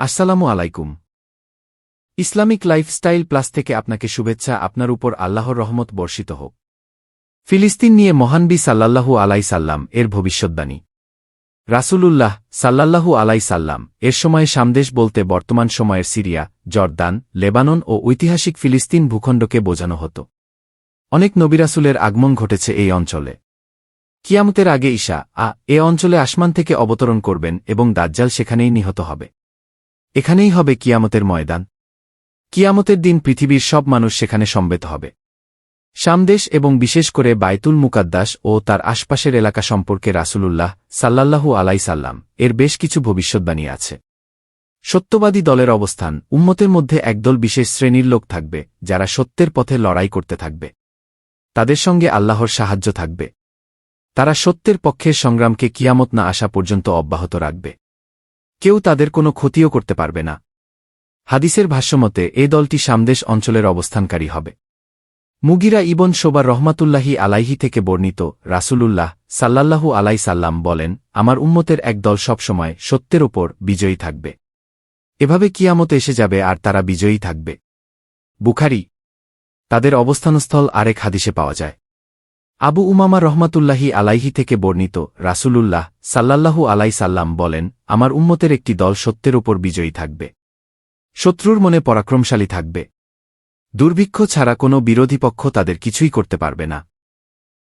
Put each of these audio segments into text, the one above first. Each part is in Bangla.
আসসালামু আলাইকুম। ইসলামিক লাইফস্টাইল প্লাস থেকে আপনাকে শুভেচ্ছা, আপনার উপর আল্লাহর রহমত বর্ষিত হোক। ফিলিস্তিন নিয়ে মহানবী সাল্লাল্লাহু আলাই সাল্লাম, এর ভবিষ্যদ্বাণী। রাসূলুল্লাহ সাল্লাল্লাহু আলাই সাল্লাম, এর সময়ে সামদেশ বলতে বর্তমান সময়ের সিরিয়া, জর্দান, লেবানন ও ঐতিহাসিক ফিলিস্তিন ভূখণ্ডকে বোঝানো হতো। অনেক নবিরাসুলের আগমন ঘটেছে এই অঞ্চলে। কিয়ামতের আগে ঈশা, আ, এ অঞ্চলে আসমান থেকে অবতরণ করবেন এবং দাজ্জাল সেখানেই নিহত হবে। এখানেই হবে কিয়ামতের ময়দান। কিয়ামতের দিন পৃথিবীর সব মানুষ সেখানে সম্বেত হবে। সামদেশ এবং বিশেষ করে বাইতুল মুকাদ্দাস ও তার আশপাশের এলাকা সম্পর্কে রাসূলুল্লাহ সাল্লাল্লাহু আলাই সাল্লাম এর বেশ কিছু ভবিষ্যদ্বাণী আছে। সত্যবাদী দলের অবস্থান, উম্মতের মধ্যে একদল বিশেষ শ্রেণির লোক থাকবে, যারা সত্যের পথে লড়াই করতে থাকবে। তাদের সঙ্গে আল্লাহর সাহায্য থাকবে। তারা সত্যের পক্ষের সংগ্রামকে কিয়ামত না আসা পর্যন্ত অব্যাহত রাখবে। কেউ তাদের কোনো ক্ষতিও করতে পারবে না। হাদিসের ভাষ্যমতে, এ দলটি সামদেশ অঞ্চলের অবস্থানকারী হবে। মুগিরা ইবন শোবার রহমাতুল্লাহি আলাইহি থেকে বর্ণিত রাসূলুল্লাহ সাল্লাল্লাহু আলাই সাল্লাম বলেন, আমার উম্মতের এক দল সবসময় সত্যের ওপর বিজয়ী থাকবে। এভাবে কিয়ামত এসে যাবে আর তারা বিজয়ী থাকবে। বুখারি। তাদের অবস্থানস্থল আরেক হাদিসে পাওয়া যায়। আবু উমামা রহমাতুল্লাহি আলাইহি থেকে বর্ণিত রাসূলুল্লাহ সাল্লাল্লাহু আলাই সাল্লাম বলেন, আমার উম্মতের একটি দল সত্যের ওপর বিজয়ী থাকবে। শত্রুর মনে পরাক্রমশালী থাকবে। দুর্ভিক্ষ ছাড়া কোনো বিরোধী পক্ষ তাদের কিছুই করতে পারবে না।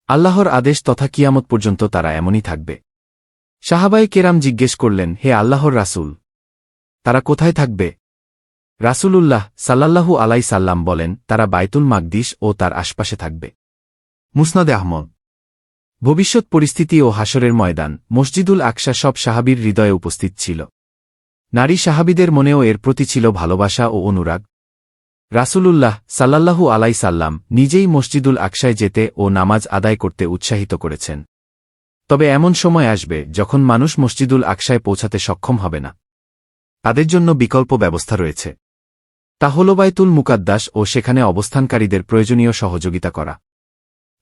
আল্লাহর আদেশ তথা কিয়ামত পর্যন্ত তারা এমনই থাকবে। সাহাবাই কেরাম জিজ্ঞেস করলেন, হে আল্লাহর রাসূল, তারা কোথায় থাকবে? রাসূলুল্লাহ সাল্লাল্লাহু আলাই সাল্লাম বলেন, তারা বাইতুল মাকদিস ও তার আশপাশে থাকবে। মুসনাদে আহমদ। ভবিষ্যৎ পরিস্থিতি ও হাসরের ময়দান, মসজিদুল আকশা সব সাহাবীর হৃদয়ে উপস্থিত ছিল। নারী সাহাবিদের মনেও এর প্রতি ছিল ভালোবাসা ও অনুরাগ। রাসূলুল্লাহ সাল্লাল্লাহু আলাই সাল্লাম নিজেই মসজিদুল আকসায় যেতে ও নামাজ আদায় করতে উৎসাহিত করেছেন। তবে এমন সময় আসবে যখন মানুষ মসজিদুল আকসায় পৌঁছাতে সক্ষম হবে না। তাদের জন্য বিকল্প ব্যবস্থা রয়েছে। তা হল বাইতুল মুকাদ্দাস ও সেখানে অবস্থানকারীদের প্রয়োজনীয় সহযোগিতা করা।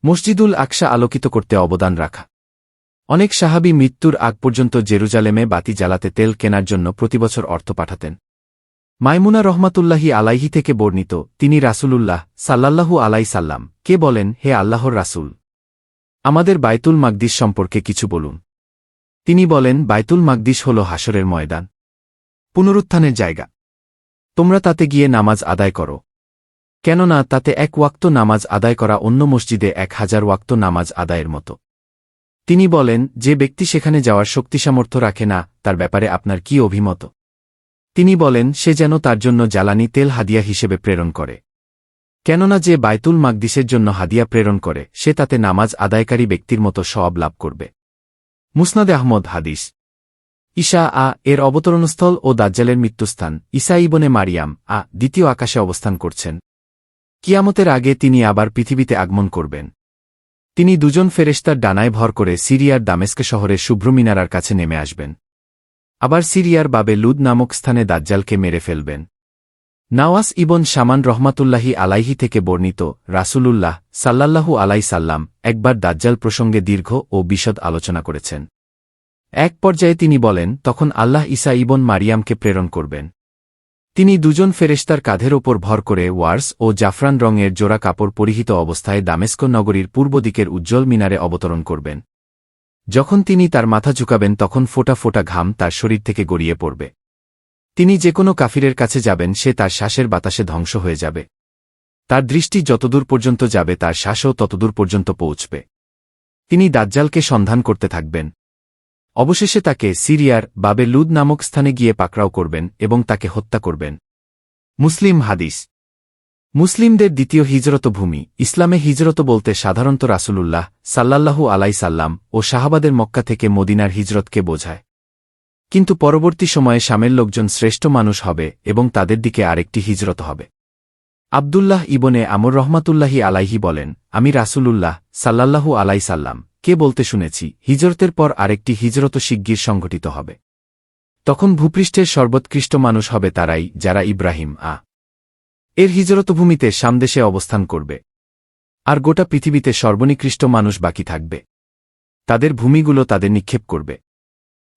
মসজিদুল আকসা আলোকিত করতে অবদান রাখা। অনেক সাহাবি মৃত্যুর আগ পর্যন্ত জেরুজালেমে বাতি জ্বালাতে তেল কেনার জন্য প্রতিবছর অর্থ পাঠাতেন। মাইমুনা রহমাতুল্লাহি আলাইহি থেকে বর্ণিত, তিনি রাসূলুল্লাহ সাল্লাল্লাহু আলাই সাল্লাম। কে বলেন, হে আল্লাহর রাসূল আমাদের বাইতুল মাকদিস সম্পর্কে কিছু বলুন। তিনি বলেন, বাইতুল মাকদিস হল হাসরের ময়দান। পুনরুত্থানের জায়গা। তোমরা তাতে গিয়ে নামাজ আদায় করো। কেননা তাতে এক ওয়াক্ত নামাজ আদায় করা অন্য মসজিদে এক হাজার ওয়াক্ত নামাজ আদায়ের মতো। তিনি বলেন, যে ব্যক্তি সেখানে যাওয়ার শক্তিসামর্থ্য রাখে না, তার ব্যাপারে আপনার কি অভিমত? তিনি বলেন, সে যেন তার জন্য জ্বালানি তেল হাদিয়া হিসেবে প্রেরণ করে। কেননা যে বাইতুল মাকদিসের জন্য হাদিয়া প্রেরণ করে, সে তাতে নামাজ আদায়কারী ব্যক্তির মতো সব লাভ করবে। মুসনাদে আহমদ হাদিস। ঈশা আ, এর অবতরণস্থল ও দাজ্জালের মৃত্যুস্থান। ঈসা ইবনে মারিয়াম আ, দ্বিতীয় আকাশে অবস্থান করছেন। কিয়ামতের আগে তিনি আবার পৃথিবীতে আগমন করবেন। তিনি দুজন ফেরেস্তার ডানায় ভর করে সিরিয়ার দামেস্কে শহরের শুভ্র মিনারার কাছে নেমে আসবেন। আবার সিরিয়ার বাবে লুদ নামক স্থানে দাজ্জালকে মেরে ফেলবেন। নাওয়াস ইবন সামান রহমাতুল্লাহি আলাইহি থেকে বর্ণিত রাসূলুল্লাহ সাল্লাল্লাহু আলাই সাল্লাম একবার দাজ্জাল প্রসঙ্গে দীর্ঘ ও বিশদ আলোচনা করেছেন। এক পর্যায়ে তিনি বলেন, তখন আল্লাহ ঈসা ইবন মারিয়ামকে প্রেরণ করবেন। তিনি দুজন ফেরেস্তার কাঁধের ওপর ভর করে ওয়ার্স ও জাফরান রঙের জোড়া কাপড় পরিহিত অবস্থায় দামেস্ক নগরীর পূর্ব দিকের উজ্জ্বল মিনারে অবতরণ করবেন। যখন তিনি তার মাথা ঝুঁকাবেন তখন ফোটা ফোটা ঘাম তার শরীর থেকে গড়িয়ে পড়বে। তিনি যে কোনো কাফিরের কাছে যাবেন সে তার শ্বাসের বাতাসে ধ্বংস হয়ে যাবে। তার দৃষ্টি যতদূর পর্যন্ত যাবে তার শ্বাসও ততদূর পর্যন্ত পৌঁছবে। তিনি দাজ্জালকে সন্ধান করতে থাকবেন। অবশেষে তাকে সিরিয়ার বাবে লুদ নামক স্থানে গিয়ে পাকড়াও করবেন এবং তাকে হত্যা করবেন। মুসলিম হাদিস। মুসলিমদের দ্বিতীয় হিজরত ভূমি। ইসলামে হিজরত বলতে সাধারণত রাসুলুল্লাহ সাল্লাল্লাহু আলাই সাল্লাম ও শাহাবাদের মক্কা থেকে মদিনার হিজরতকে বোঝায়। কিন্তু পরবর্তী সময়ে শামের লোকজন শ্রেষ্ঠ মানুষ হবে এবং তাদের দিকে আরেকটি হিজরত হবে। আবদুল্লাহ ইবনে আমর রহমাতুল্লাহি আলাইহি বলেন, আমি রাসূলুল্লাহ সাল্লাল্লাহু আলাই সাল্লাম কে বলতে শুনেছি, হিজরতের পর আরেকটি হিজরত শিগগির সংঘটিত হবে। তখন ভূপৃষ্ঠের সর্বোৎকৃষ্ট মানুষ হবে তারাই, যারা ইব্রাহিম, আ। এর হিজরতভূমিতে সামদেশে অবস্থান করবে। আর গোটা পৃথিবীতে সর্বনিকৃষ্ট মানুষ বাকি থাকবে। তাদের ভূমিগুলো তাদের নিক্ষেপ করবে।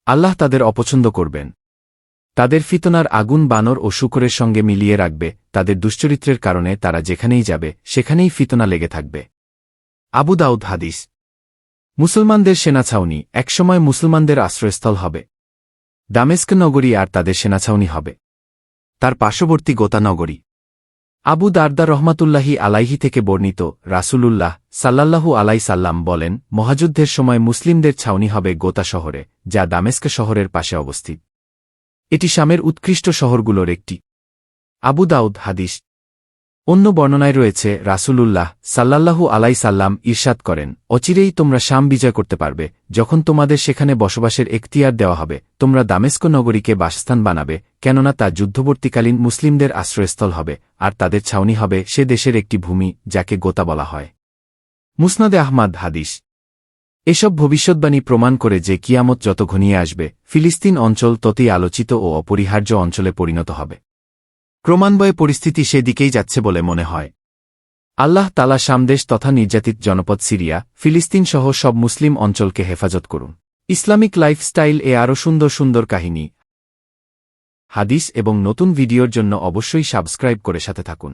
আল্লাহ তাদের অপছন্দ করবেন। তাদের ফিতনার আগুন, বানর ও শুকরের সঙ্গে মিলিয়ে রাখবে। তাদের দুশ্চরিত্রের কারণে তারা যেখানেই যাবে, সেখানেই ফিতনা লেগে থাকবে। আবু দাউদ হাদিস। মুসলমানদের সেনাছাউনি একসময় মুসলমানদের আশ্রয়স্থল হবে। দামেস্ক নগরী আর তাদের সেনাছাউনি হবে। তার পার্শ্ববর্তী গোতা নগরী। আবু দারদা রহমাতুল্লাহি আলাইহি থেকে বর্ণিত রাসূলুল্লাহ সাল্লাল্লাহু আলাই সাল্লাম বলেন, মহাযুদ্ধের সময় মুসলিমদের ছাউনি হবে গোতা শহরে, যা দামেস্ক শহরের পাশে অবস্থিত। এটি শামের উৎকৃষ্ট শহরগুলোর একটি। আবু দাউদ হাদিস অন্য বর্ণনায় রয়েছে, রাসূলুল্লাহ সাল্লাল্লাহু আলাই সাল্লাম ঈর্ষাদ করেন, অচিরেই তোমরা শাম বিজয় করতে পারবে, যখন তোমাদের সেখানে বসবাসের এখতিয়ার দেওয়া হবে, তোমরা দামেস্ক নগরীকে বাসস্থান বানাবে, কেননা তা যুদ্ধবর্তীকালীন মুসলিমদের আশ্রয়স্থল হবে, আর তাদের ছাউনি হবে সে দেশের একটি ভূমি, যাকে গোতা বলা হয়। মুসনাদে আহমাদ হাদিস। এসব ভবিষ্যৎবাণী প্রমাণ করে যে কিয়ামত যত ঘনিয়ে আসবে, ফিলিস্তিন অঞ্চল ততই আলোচিত ও অপরিহার্য অঞ্চলে পরিণত হবে। ক্রমান্বয়ে পরিস্থিতি সেদিকেই যাচ্ছে বলে মনে হয়। আল্লাহ তালা সামদেশ তথা নির্যাতিত জনপদ সিরিয়া, ফিলিস্তিন সহ সব মুসলিম অঞ্চলকে হেফাজত করুন। ইসলামিক লাইফস্টাইল এ আরও সুন্দর সুন্দর কাহিনী, হাদিস এবং নতুন ভিডিওর জন্য অবশ্যই সাবস্ক্রাইব করে সাথে থাকুন।